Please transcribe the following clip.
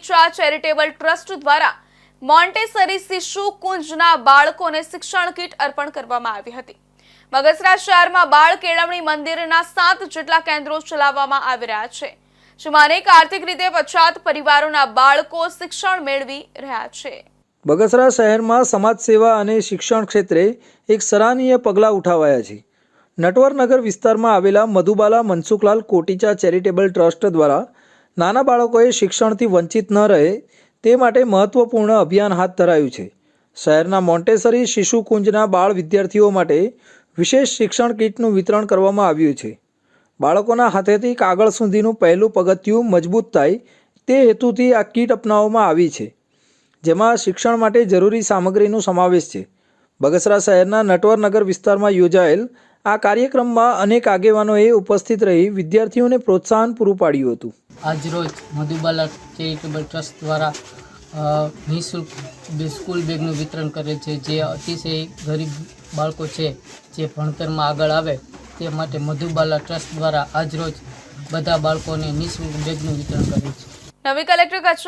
કોટીચા charitable trust દ્વારા Montessori શિશુ કુંજના બાળકોને શિક્ષણ કીટ અર્પણ કરવામાં આવી હતી. બગસરા શહેરમાં બાળ કેળવણી મંદિરના સાત જેટલા કેન્દ્રો ચલાવવામાં આવી રહ્યા છે, જેમાં અનેક આર્થિક રીતે પછાત પરિવારોના બાળકો શિક્ષણ મેળવી રહ્યા છે. બગસરા શહેરમાં સમાજ સેવા અને શિક્ષણ ક્ષેત્રે એક સરાહનીય પગલાં ઉઠાવાયા છે. નટવરનગર વિસ્તારમાં આવેલા મધુબાલા મનસુખલાલ કોટીચા ચેરિટેબલ ટ્રસ્ટ દ્વારા નાના બાળકોએ શિક્ષણથી વંચિત ન રહે તે માટે મહત્વપૂર્ણ અભિયાન હાથ ધરાયું છે. શહેરના મોન્ટેસરી શિશુકુંજના બાળ વિદ્યાર્થીઓ માટે વિશેષ શિક્ષણ કીટનું વિતરણ કરવામાં આવ્યું છે. બાળકોના હાથેથી કાગળ સુધીનું પહેલું પગથિયું મજબૂત થાય તે હેતુથી આ કીટ અપનાવવામાં આવી છે. જેમાં શિક્ષણ માટે જરૂરી સામગ્રીનો સમાવેશ છે. બગસરા શહેરના નટવરનગર વિસ્તારમાં યોજાયેલ આ કાર્યક્રમમાં અનેક આગેવાનોએ ઉપસ્થિત રહી વિદ્યાર્થીઓને પ્રોત્સાહન પૂરું પાડ્યું હતું. આજરોજ મધુબાલા ચેરિટેબલ ટ્રસ્ટ દ્વારા નિઃશુલ્ક સ્કૂલ બેગનું વિતરણ કરે છે જે અતિશય ગરીબ બાળકો છે જે ભણતરમાં આગળ આવે તે માટે મધુબાલા ટ્રસ્ટ દ્વારા આજરોજ બધા બાળકોને નિઃશુલ્ક બેગનું વિતરણ કરે છે. નવી કલેક્ટર કચેરી